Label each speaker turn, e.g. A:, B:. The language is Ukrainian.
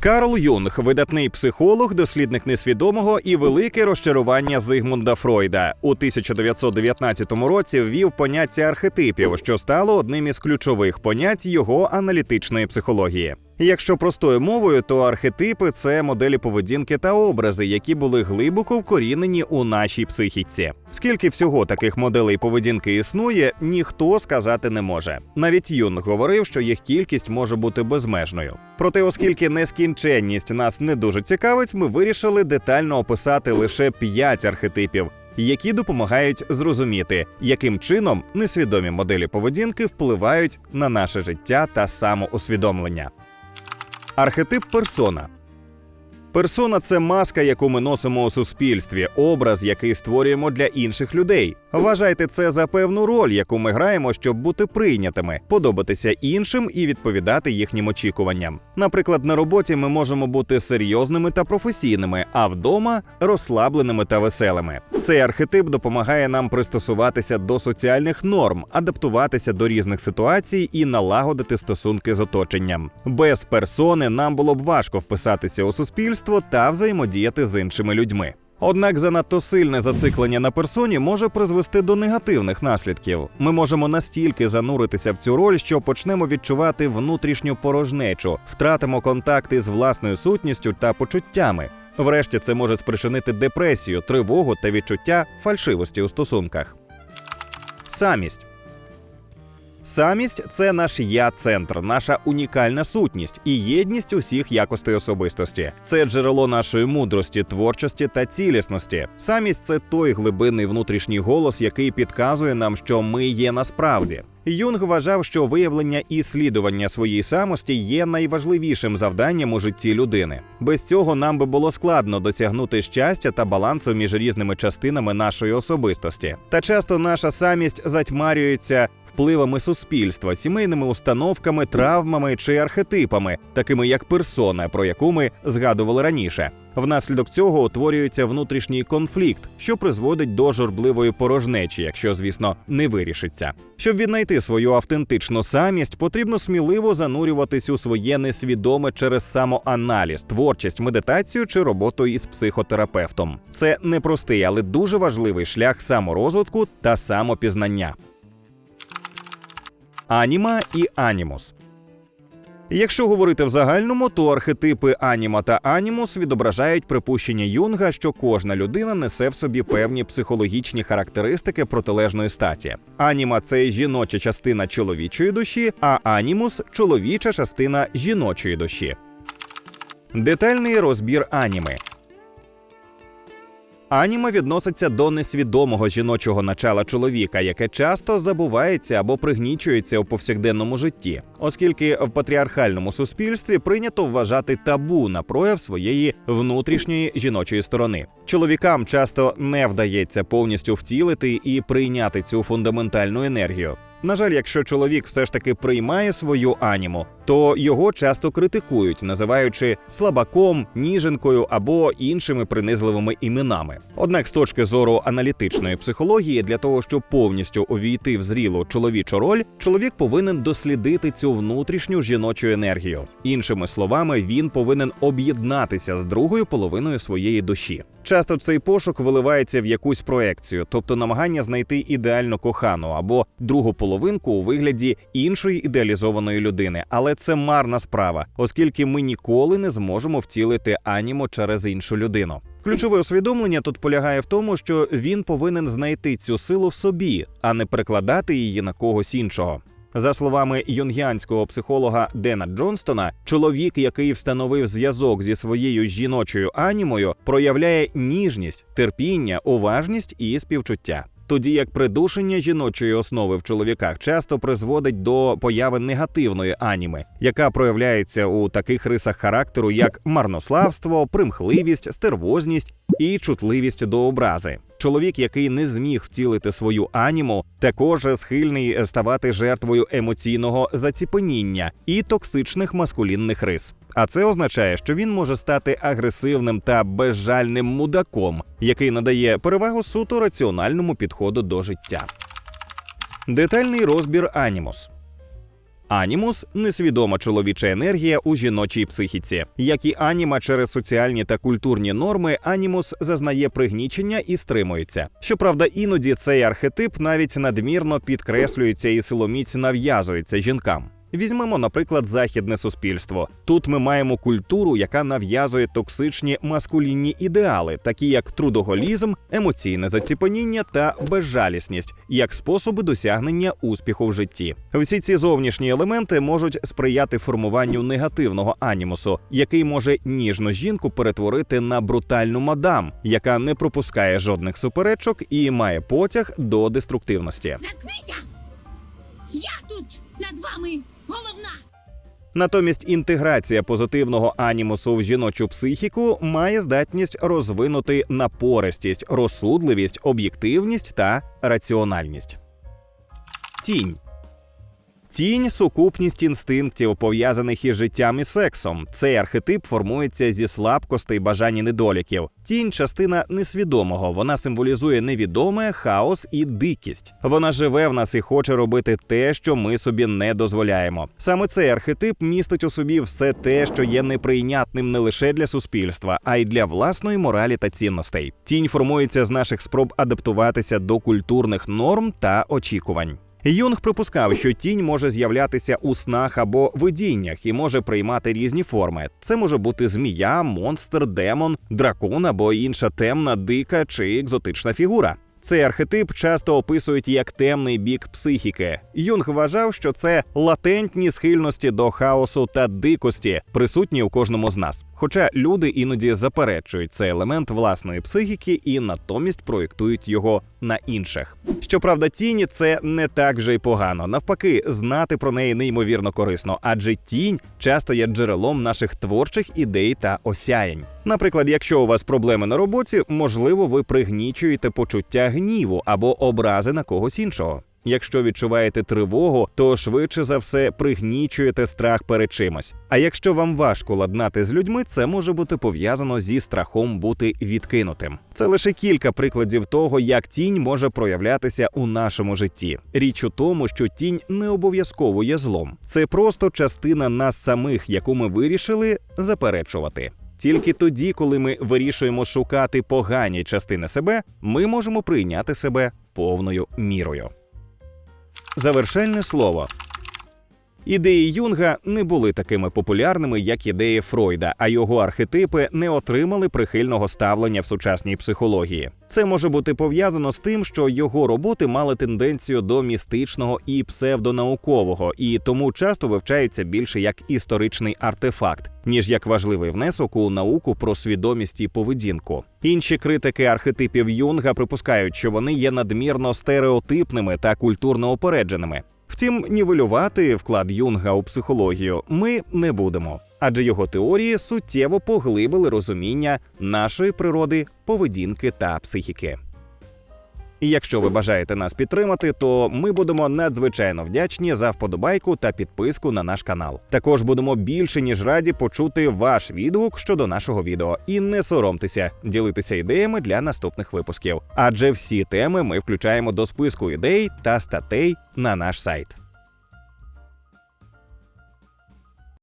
A: Карл Юнг, видатний психолог, дослідник несвідомого і велике розчарування Зигмунда Фройда, у 1919 році ввів поняття архетипів, що стало одним із ключових понять його аналітичної психології. Якщо простою мовою, то архетипи це моделі поведінки та образи, які були глибоко вкорінені у нашій психіці. Скільки всього таких моделей поведінки існує, ніхто сказати не може. Навіть Юнг говорив, що їх кількість може бути безмежною. Проте, оскільки нескінченність нас не дуже цікавить, ми вирішили детально описати лише п'ять архетипів. Які допомагають зрозуміти, яким чином несвідомі моделі поведінки впливають на наше життя та самоусвідомлення. Архетип персона. Персона це маска, яку ми носимо у суспільстві, образ, який створюємо для інших людей. Вважайте це за певну роль, яку ми граємо, щоб бути прийнятими, подобатися іншим і відповідати їхнім очікуванням. Наприклад, на роботі ми можемо бути серйозними та професійними, а вдома розслабленими та веселими. Цей архетип допомагає нам пристосуватися до соціальних норм, адаптуватися до різних ситуацій і налагодити стосунки з оточенням. Без персони нам було б важко вписатися у суспільство та взаємодіяти з іншими людьми. Однак занадто сильне зациклення на персоні може призвести до негативних наслідків. Ми можемо настільки зануритися в цю роль, що почнемо відчувати внутрішню порожнечу, втратимо контакти з власною сутністю та почуттями. Врешті це може спричинити депресію, тривогу та відчуття фальшивості у стосунках. Самість Самість це наш я-центр, наша унікальна сутність і єдність усіх якостей особистості. Це джерело нашої мудрості, творчості та цілісності. Самість це той глибинний внутрішній голос, який підказує нам, що ми є насправді. Юнг вважав, що виявлення і слідування своїй самості є найважливішим завданням у житті людини. Без цього нам би було складно досягнути щастя та балансу між різними частинами нашої особистості. Та часто наша самість затьмарюється впливами суспільства, сімейними установками, травмами чи архетипами, такими як персона, про яку ми згадували раніше. Внаслідок цього утворюється внутрішній конфлікт, що призводить до журбливої порожнечі, якщо, звісно, не вирішиться. Щоб віднайти свою автентичну самість, потрібно сміливо занурюватись у своє несвідоме через самоаналіз, творчість, медитацію чи роботу із психотерапевтом. Це непростий, але дуже важливий шлях саморозвитку та самопізнання. Аніма і анімус. Якщо говорити в загальному, то архетипи аніма та анімус відображають припущення Юнга, що кожна людина несе в собі певні психологічні характеристики протилежної статі. Аніма це жіноча частина чоловічої душі, а анімус чоловіча частина жіночої душі. Детальний розбір аніми. Аніма відноситься до несвідомого жіночого начала чоловіка, яке часто забувається або пригнічується у повсякденному житті, оскільки в патріархальному суспільстві прийнято вважати табу на прояв своєї внутрішньої жіночої сторони. Чоловікам часто не вдається повністю втілити і прийняти цю фундаментальну енергію. На жаль, якщо чоловік все ж таки приймає свою аніму, то його часто критикують, називаючи слабаком, ніженкою або іншими принизливими іменами. Однак, з точки зору аналітичної психології, для того, щоб повністю увійти в зрілу чоловічу роль, чоловік повинен дослідити цю внутрішню жіночу енергію. Іншими словами, він повинен об'єднатися з другою половиною своєї душі. Часто цей пошук виливається в якусь проекцію, тобто намагання знайти ідеально кохану або другу половинку у вигляді іншої ідеалізованої людини. Але це марна справа, оскільки ми ніколи не зможемо втілити анімо через іншу людину. Ключове усвідомлення тут полягає в тому, що він повинен знайти цю силу в собі, а не перекладати її на когось іншого. За словами юнгіанського психолога Дена Джонстона, чоловік, який встановив зв'язок зі своєю жіночою анімою, проявляє ніжність, терпіння, уважність і співчуття. Тоді як придушення жіночої основи в чоловіках часто призводить до появи негативної аніми, яка проявляється у таких рисах характеру, як марнославство, примхливість, стервозність і чутливість до образи. Чоловік, який не зміг втілити свою аніму, також схильний ставати жертвою емоційного заціпеніння і токсичних маскулінних рис. А це означає, що він може стати агресивним та безжальним мудаком, який надає перевагу суто раціональному підходу до життя. Детальний розбір анімус. Анімус несвідома чоловіча енергія у жіночій психіці. Як і аніма через соціальні та культурні норми, анімус зазнає пригнічення і стримується. Щоправда, іноді цей архетип навіть надмірно підкреслюється і силоміць нав'язується жінкам. Візьмемо, наприклад, західне суспільство. Тут ми маємо культуру, яка нав'язує токсичні маскулінні ідеали, такі як трудоголізм, емоційне заціпаніння та безжалісність, як способи досягнення успіху в житті. Всі ці зовнішні елементи можуть сприяти формуванню негативного анімусу, який може ніжну жінку перетворити на брутальну мадам, яка не пропускає жодних суперечок і має потяг до деструктивності.
B: Заткнися! Я тут над вами!
A: Натомість інтеграція позитивного анімусу в жіночу психіку має здатність розвинути напористість, розсудливість, об'єктивність та раціональність. Тінь. Тінь сукупність інстинктів, пов'язаних із життям і сексом. Цей архетип формується зі слабкостей, бажань і недоліків. Тінь частина несвідомого. Вона символізує невідоме, хаос і дикість. Вона живе в нас і хоче робити те, що ми собі не дозволяємо. Саме цей архетип містить у собі все те, що є неприйнятним не лише для суспільства, а й для власної моралі та цінностей. Тінь формується з наших спроб адаптуватися до культурних норм та очікувань. Юнг припускав, що тінь може з'являтися у снах або видіннях і може приймати різні форми. Це може бути змія, монстр, демон, дракон або інша темна, дика чи екзотична фігура. Цей архетип часто описують як темний бік психіки. Юнг вважав, що це латентні схильності до хаосу та дикості, присутні у кожному з нас. Хоча люди іноді заперечують цей елемент власної психіки і натомість проєктують його на інших. Щоправда, тіні це не так вже й погано. Навпаки, знати про неї неймовірно корисно, адже тінь часто є джерелом наших творчих ідей та осяянь. Наприклад, якщо у вас проблеми на роботі, можливо, ви пригнічуєте почуття гніву або образи на когось іншого. Якщо відчуваєте тривогу, то швидше за все пригнічуєте страх перед чимось. А якщо вам важко ладнати з людьми, це може бути пов'язано зі страхом бути відкинутим. Це лише кілька прикладів того, як тінь може проявлятися у нашому житті. Річ у тому, що тінь не обов'язково є злом. Це просто частина нас самих, яку ми вирішили заперечувати. Тільки тоді, коли ми вирішуємо шукати погані частини себе, ми можемо прийняти себе повною мірою. Завершальне слово. Ідеї Юнга не були такими популярними, як ідеї Фройда, а його архетипи не отримали прихильного ставлення в сучасній психології. Це може бути пов'язано з тим, що його роботи мали тенденцію до містичного і псевдонаукового, і тому часто вивчаються більше як історичний артефакт, ніж як важливий внесок у науку про свідомість і поведінку. Інші критики архетипів Юнга припускають, що вони є надмірно стереотипними та культурно опередженими. Втім, нівелювати вклад Юнга у психологію ми не будемо, адже його теорії суттєво поглибили розуміння нашої природи, поведінки та психіки. І якщо ви бажаєте нас підтримати, то ми будемо надзвичайно вдячні за вподобайку та підписку на наш канал. Також будемо більше ніж раді почути ваш відгук щодо нашого відео. І не соромтеся ділитися ідеями для наступних випусків. Адже всі теми ми включаємо до списку ідей та статей на наш сайт.